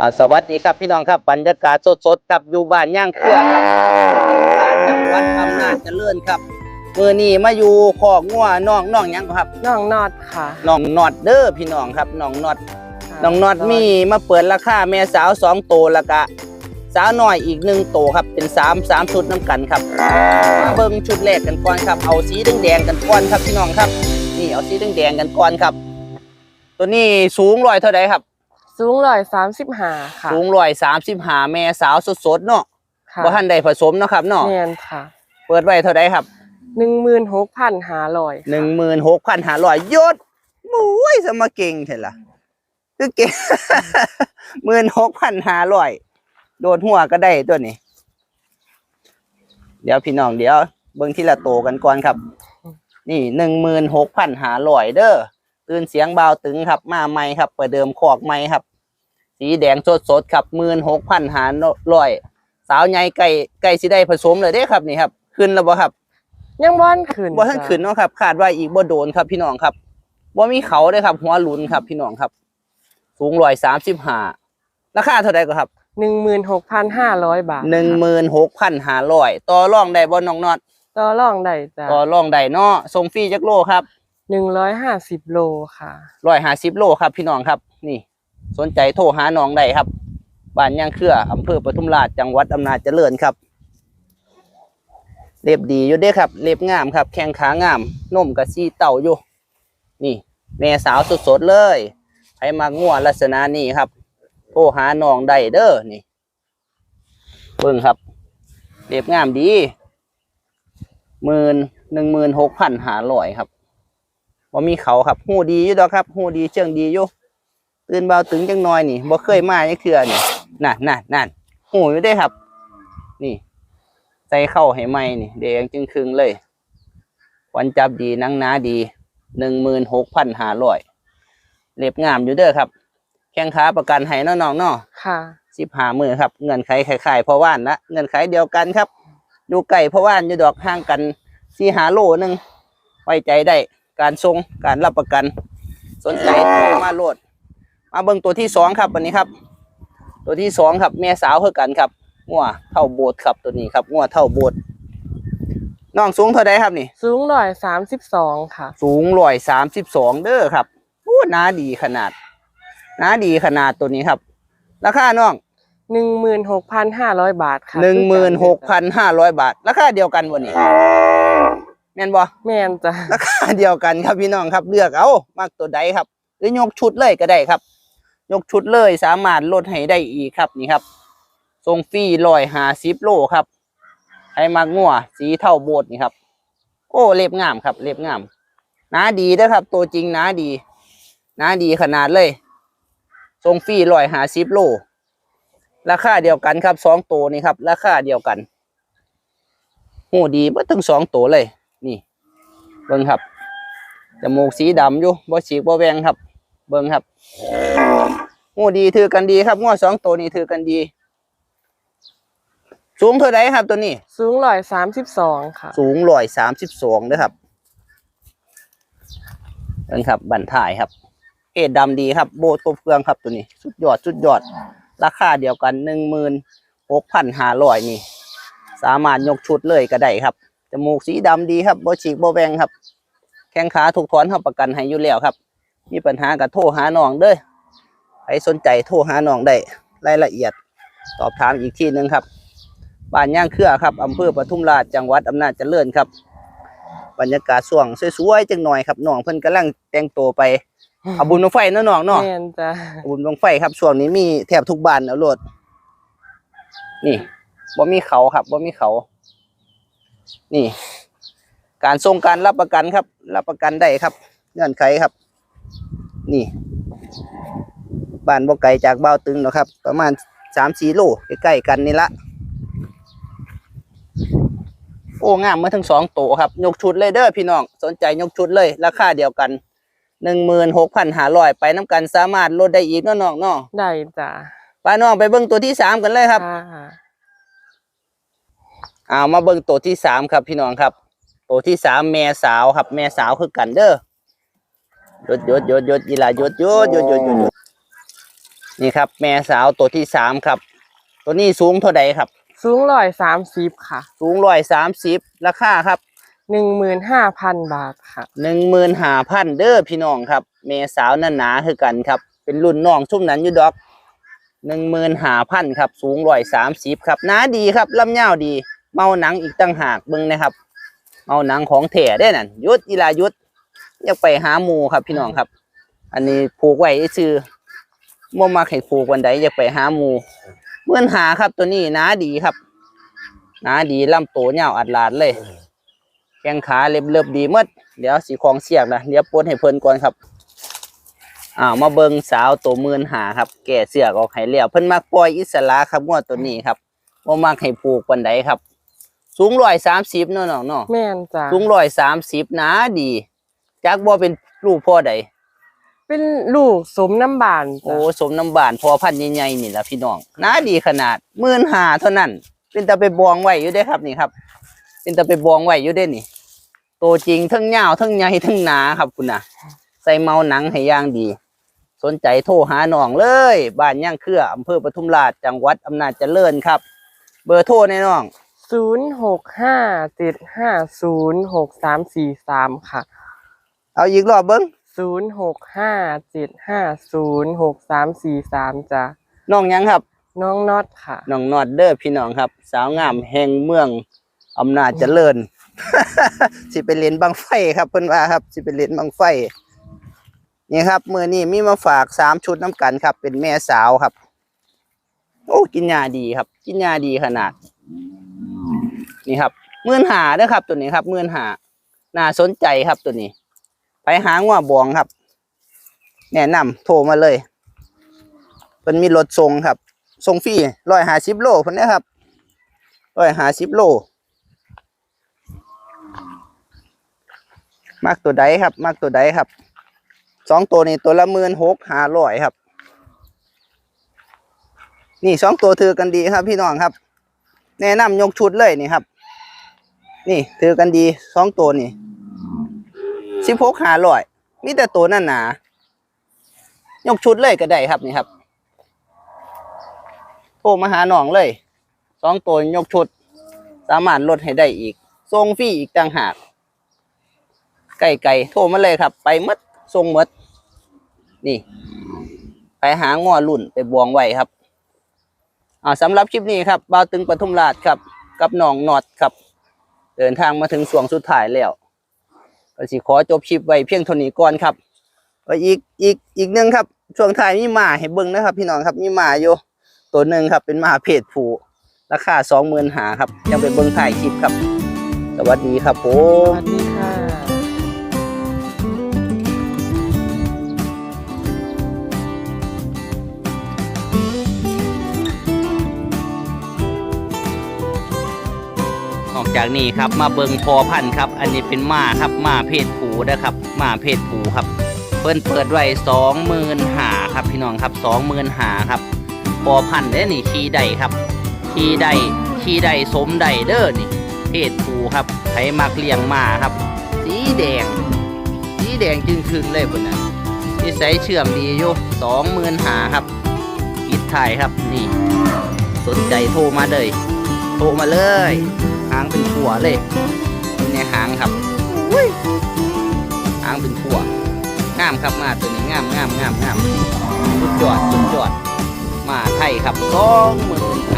อ่าสวัสดีครับพี่น้องครับบรรยากาศสดๆครับอยู่บ้านย่างเครือครับจังหวัดอำนาจเจริญครับมือนี้มาอยู่คอกงัวน้องน้องหยังครับน้องนอดค่ะน้องนอดเด้อพี่น้องครับน้องนอดค่ะน้องนอดมีมาเปิดราคาแม่สาวสองโตวแล้วก็สาวน้อยอีกหนึ่งโตวครับเป็นสามสามชุดน้ำกันครับมาเบิ่งชุดแรกกันก่อนครับเอาสีแดงๆกันก่อนครับพี่น้องครับ นี่เอาสีแดงๆกันก่อนครับ ตัวนี้สูงร้อยเท่าไรครับ สูงร้อยสามสิบห้าค่ะสูงร้อยสามสิบหาแม่สาวสดๆเนาะค่ะบ่ทันได้ผสมเนาะครับเนาะเนียนค่ะ เปิดไว้เท่าไรครับหนึ่งหมื่นหกพันห้าร้อยหนึ่งหมื่นหกพันห้าร้อยยศมุ้ยสมาเก่งเห็นล่ะคือเก่งหมื่นหกพันห้าร้อยโดดหัวก็ได้ตัวนี้ เดี๋ยวพี่น้องเดี๋ยว เบิ่งทีละโตกันก่อนครับ นี่หนึ่งหมื่นหกพันห้าร้อยเด้อ ตื่นเสียงเบาตึงครับมาใหม่ครับเปิดเดิมคอกใหม่ครับ สีแดงสดสดๆครับหมื่นหกพันห้าร้อยสาวใหญ่ไก่ไก่สิได้ผสมเลยเด้ครับนี่ครับ ขึ้นแล้วบ่ครับ ยังบ้านขึ้นบ่ทันขึ้นเนาะครับคาดว่าอีกบ่โดนครับพี่น้องครับบ่มีเขาเลยครับ หัวหลุนครับพี่น้องครับ สูงร้อยสามสิบห้าราคาเท่าไหร่ก็ครับหนึ่งหมื่นหกพันห้าร้อยบาทหนึ่งหมื่นหกพันห้าร้อยต่อรองได้บ่น้องนอดต่อรองได้จ้ะต่อรองได้เนาะส่งฟรีจักโลครับ หนึ่งร้อยห้าสิบโลค่ะร้อยห้าสิบโลครับ พี่น้องครับ นี่ สนใจโทรหาน้องได้ครับบ้านย่างเครืออำเภอปทุมราชจังหวัดอำนาจเจริญครับ เล็บดีอยู่เด้ครับ เล็บงามครับ แข้งขางามนมกับซีเต่าอยู่ นี่ แม่สาวสดๆเลยให้มาง่วลักษณะนี้ครับโทรหาน้องได้เด้อนี่เบิ่งครับ เล็บงามดีหมื่นหนึ่งหมื่นหกพันหาร้อยครับ ว่ามีเขาครับหูดีอยู่ดอกครับหูดีเชิงดีอยู่ตื่นเบาตึงจังน้อยนี่บ่เคยมาจังเทื่อนี่นั่นนั่นนั่นหูอยู่ได้ครับ นี่ ใส่เข้าให้ไหมนี่แดงจึงครึงเลย วันจับดีหนังหนาดีหนึ่งหมื่นหกพันห้าร้อยเล็บงามอยู่เด้อครับ แข้งขาประกันให้น้องๆเนาะค่ะสิบหามือครับ เงินไขคล้ายๆพอว่านละเงินไขเดียวกันครับ อยู่ไก่พอว่านอยู่ดอกห่างกันสี่หาโลหนึ่งไว้ใจได้ การทรงการรับประกัน สนใจโทรมาโหลด มาเบิ่งตัวที่สองครับวันนี้ครับ ตัวที่สองครับแม่สาวเท่ากันครับงัวเท่าโบดครับตัวนี้ครับงัวเท่าโบดน้องสูงเท่าไดครับนี่สูงร้อยสามสิบสองค่ะ สูงร้อยสามสิบสองเด้อครับโอ้หน้าดีขนาดหน้าดีขนาดตัวนี้ครับ ราคาน้องหนึ่งหมื่นหกพันห้าร้อยบาทค่ะหนึ่งหมื่นหกพันห้าร้อยบาท ราคาเดียวกันวันนี้ แม่นบ่แม่นจ้ะราคาเดียวกันครับพี่น้องครับเลือกเอามากตัวใดครับ หรือยกชุดเลยก็ได้ครับ ยกชุดเลยสามารถลดให้ได้อีกครับนี่ครับทรงฟรีร้อยหาสิบโลครับให้มากงัวสีเท่าโบดนี่ครับ โอ้เล็บงามครับ เล็บงามหนาดีเด้อครับ ตัวจริงหนาดีหนาดีขนาดเลยทรงฟรีร้อยหาสิบโลราคาเดียวกันครับสองตัวนี่ครับ ราคาเดียวกันหูดีเบิดทั้งสองตัวเลยนี่ เบิ้งครับจมูกสีดำอยู่บ่ฉีกบ่แหวงครับ เบิ้งครับหูดีถือกันดีครับง้อสองตัวนี้ถือกันดี สูงเท่าไรครับตัวนี้ สูงร้อยสามสิบสองค่ะ สูงร้อยสามสิบสองนะครับเบิ้งครับบันถ่ายครับ เอดดำดีครับโบตัวเฟืองครับตัวนี้ สุดยอดสุดยอด ราคาเดียวกันหนึ่งหมื่นหกพันห้าร้อยนี่ สามารถยกชุดเลยก็ได้ครับจ มูกสีดำดีครับบ่ฉีกบ่แบงครับ แข้งขาถูกถอนเขาประกันให้อยู่แล้วครับ มีปัญหากับโทรหาน้องเด้อใครสนใจโทรหาน้องได้รายละเอียดสอบถามอีกทีหนึงครับบ้านย่างเครือครับอำเภอปทุมราชจังหวัดอำนาจเจริญครับบรรยากาศช่วงสวยๆจังหน่อยครับน้องเพิ่นกำลังแต่งตัวไปเอาบุญบังไฟเนาะน้องเนาะแม่นจ้ะบุญบังไฟครับช่วงนี้มีแทบทุกบ้านเอาโลดนี่บ่มีเขาครับบ่มีเขา นี่ การส่งการรับประกันครับ รับประกันได้ครับเงื่อนไขครับ นี่บ้านบ่ไกลจากบ้าวตึงหรอกครับ ประมาณสามสี่โลใกล้ๆกันนี่ละโอ้งามมาทั้งสองโตวครับ ยกชุดเลยเด้อพี่น้อง สนใจยกชุดเลย ราคาเดียวกันหนึ่งหมื่นหกพันห้าร้อยไปน้ำกันสามารถลดได้อีกเนาะน้องเนาะได้จ้ะไปน้องไปเบิ่งตัวที่สามกันเลยครับค่ะ เอามาเบิ่งตัวที่สามครับพี่น้องครับ ตัวที่สามแม่สาวครับ แม่สาวคือกันเด้อหยดหยดหยดหยดยีหลาหยดหยดหยดหยดหยดหยดนี่ครับ แม่สาวตัวที่สามครับ ตัวนี้สูงเท่าใดครับ สูงร้อยสามสิบค่ะ สูงร้อยสามสิบราคาครับหนึ่งหมื่นห้าพันบาทค่ะหนึ่งหมื่นห้าพันเด้อพี่น้องครับ แม่สาวนั่นหนาคือกันครับ เป็นรุ่นน้องชุ่มนั้นอยู่ดอกหนึ่งหมื่นห้าพันครับ สูงร้อยสามสิบครับหนาดีครับลำเน่าวดี เมาหนังอีกตั้งหากเบิ่งนะครับ เมาหนังของแท้ได้นั่นยุดอีลายุดอยากไปหาหมูครับพี่น้องครับ อันนี้ผูกไว้ซื่อบ่มักให้ผูกวันใดอยากไปหาหมูเมื่อนหาครับตัวนี้หนาดีครับหนาดีลำโตยาวอัดลาดเลยแข้งขาเล็บเล็บดีมดเดี๋ยวสีของเสียกนะเดี๋ยวปลดให้เพิ่นก่อนครับอ้าวมาเบิงสาวตัวมื่นหาครับ แก่เสือกออกให้แล้วเพิ่นมักปล่อยอิสระครับงวดตัวนี้ครับบ่มักให้ผูกปันใดครับ สูงร้อยสามสิบเนาะน้องเนาะแม่นจ้ะสูงร้อยสามสิบหนาดีจักบ่เป็นลูกพ่อใดเป็นลูกสมน้ำบานโอ้จ้ะสมน้ำบานพอพันธุ์ใหญ่ๆนี่ล่ะพี่น้องหนาดีขนาดมื่นหาเท่านั้น เป็นตาไปบองไว้อยู่เด้ครับนี่ครับ เป็นตาไปบองไว้อยู่เด้นี่โตจริงทั้งยาวทั้งใหญ่ทั้งหนาครับคุณนะใส่เมาหนังให้อย่างดี สนใจโทรหาน้องเลยบ้านย่างเครืออำเภอปทุมราชจังหวัดอำนาจเจริญครับ เบอร์โทรในน้อง ศูนย์หกห้าเจ็ดห้าศูนย์หกสามสี่สามค่ะเอาอีกรอบเบิ้งศูนย์หกห้าเจ็ดห้าศูนย์หกสามสี่สามจ้ะน้องหยังครับ น้องน็อตค่ะ น้องนอดเด้อพี่น้องครับ สาวงามแห่งเมืองอำนาจเจริญ สิไปเล่นบังไฟครับเพิ่นว่าครับ สิไปเล่นบังไฟนี่ครับมือนี้มีมาฝากสามชุดน้ำกันครับ เป็นแม่สาวครับ โอ้กินยาดีครับ กินยาดีขนาด นี่ครับเมื่อนหาเด้อครับ ตัวนี้ครับเมื่อนหาน่าสนใจครับตัวนี้ ไปหางัวบองครับ แนะนำโทรมาเลยเพิ่นมีรถส่งครับส่งฟรีร้อยหาสิบโลเพิ่นนะครับร้อยหาสิบโลมากตัวใดครับมากตัวใดครับสองตัวนี้ตัวละหมื่นหกหาร้อยครับ นี่สองตัวถือกันดีครับพี่น้องครับ แนะนำยกชุดเลยนี่ครับ นี่ถือกันดีสองตัวนี่สิบหกหาร้อยมีแต่ตัวนั่นหนายกชุดเลยก็ได้ครับนี่ครับโทรมาหาหน้องเลยสองตัวยกชุด สามารถลดให้ได้อีกส่งฟรีอีกต่างหากไก่ไก่โทรมาเลยครับ ไปมดส่งมดนี่ ไปหางอรุ่นไปบวงไว้ครับอ่าสำหรับคลิปนี้ครับบาวตึงปทุมราชครับ กับหน้องนอดครับ เดินทางมาถึงช่วงสุดท้ายแล้วก็สิขอจบคลิปไว้เพียงเท่านี้ก่อนครับเอออีกอีกอีกหนึ่งครับ ช่วงท้ายมีหมาให้เบิ้งนะครับ พี่น้องครับมีหมาอยู่ตัวหนึ่งครับ เป็นหมาเพศผู้ราคาสองหมื่นหาครับ ยังไปเบิ้งถ่ายคลิปครับ สวัสดีครับผสม จากนี้ครับมาเบิงพอพันธุ์ครับ อันนี้เป็นหมาครับหมาเพศผูนะครับหมาเพศผูครับเพิ่นเปิดไว้สองหมื่นหาครับพี่น้องครับสองหมื่นหาครับพอพันธุ์เด้อนี่ขี่ใดครับขี่ใดขี่ใดสมใดเด้อนี่เพศผูครับไผมักเลี้ยงหมาครับ สีแดง สีแดงจึงคืนเลยพุ่นน่ะนิสัยเชื่องดีอยู่สองหมื่นหาครับปิดถ่ายครับนี่ สนใจโทรมาเลยโทรมาเลยางเป็นขัวเลยนี่ในหางครับอุ้ยหางเป็นขัวงามครับมาตัวนี้งามงามงามงามสุดยอดสุดยอดมาไทยครับสองหมื่น